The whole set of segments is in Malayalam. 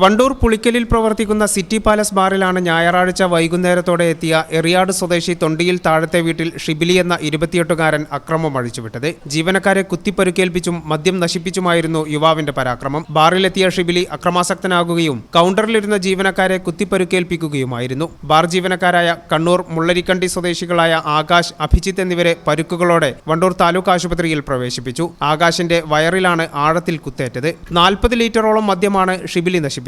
വണ്ടൂർ പുളിക്കലിൽ പ്രവർത്തിക്കുന്ന സിറ്റി പാലസ് ബാറിലാണ് ഞായറാഴ്ച വൈകുന്നേരത്തോടെ എത്തിയ എറിയാട് സ്വദേശി തൊണ്ടിയിൽ താഴത്തെ വീട്ടിൽ ഷിബിലി എന്ന ഇരുപത്തിയെട്ടുകാരൻ അക്രമം അഴിച്ചുവിട്ടത്. ജീവനക്കാരെ കുത്തിപ്പരുക്കേൽപ്പിച്ചും മദ്യം നശിപ്പിച്ചുമായിരുന്നു യുവാവിന്റെ പരാക്രമം. ബാറിലെത്തിയ ഷിബിലി അക്രമാസക്തനാകുകയും കൗണ്ടറിലിരുന്ന ജീവനക്കാരെ കുത്തിപ്പരുക്കേൽപ്പിക്കുകയുമായിരുന്നു. ബാർ ജീവനക്കാരായ കണ്ണൂർ മുള്ളരിക്കണ്ടി സ്വദേശികളായ ആകാശ് അഭിജിത്ത് എന്നിവരെ പരുക്കുകളോടെ വണ്ടൂർ താലൂക്ക് ആശുപത്രിയിൽ പ്രവേശിപ്പിച്ചു. ആകാശിന്റെ വയറിലാണ് ആഴത്തിൽ കുത്തേറ്റത്. നാൽപ്പത് ലിറ്ററോളം മദ്യമാണ് ഷിബിലി നശിപ്പിച്ചത്.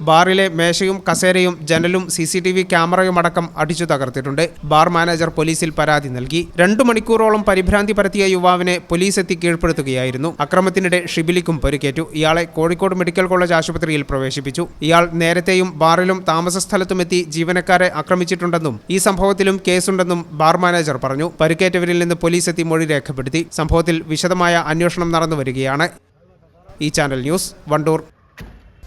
ബാറിലെ മേശയും കസേരയും ജനലും സി സി ടി വി ക്യാമറയും അടക്കം അടിച്ചു തകർത്തിട്ടുണ്ട്. ബാർ മാനേജർ പോലീസിൽ പരാതി നൽകി. രണ്ടു മണിക്കൂറോളം പരിഭ്രാന്തി പരത്തിയ യുവാവിനെ പോലീസ് എത്തി കീഴ്പ്പെടുത്തുകയായിരുന്നു. അക്രമത്തിനിടെ ഷിബിലിക്കും പരിക്കേറ്റു. ഇയാളെ കോഴിക്കോട് മെഡിക്കൽ കോളേജ് ആശുപത്രിയിൽ പ്രവേശിപ്പിച്ചു. ഇയാൾ നേരത്തെയും ബാറിലും താമസ സ്ഥലത്തുമെത്തി ജീവനക്കാരെ ആക്രമിച്ചിട്ടുണ്ടെന്നും ഈ സംഭവത്തിലും കേസുണ്ടെന്നും ബാർ മാനേജർ പറഞ്ഞു. പരിക്കേറ്റവരിൽ നിന്ന് പോലീസ് എത്തി മൊഴി രേഖപ്പെടുത്തി. സംഭവത്തിൽ വിശദമായ അന്വേഷണം നടന്നു വരികയാണ് ഈ channel news Wandoor.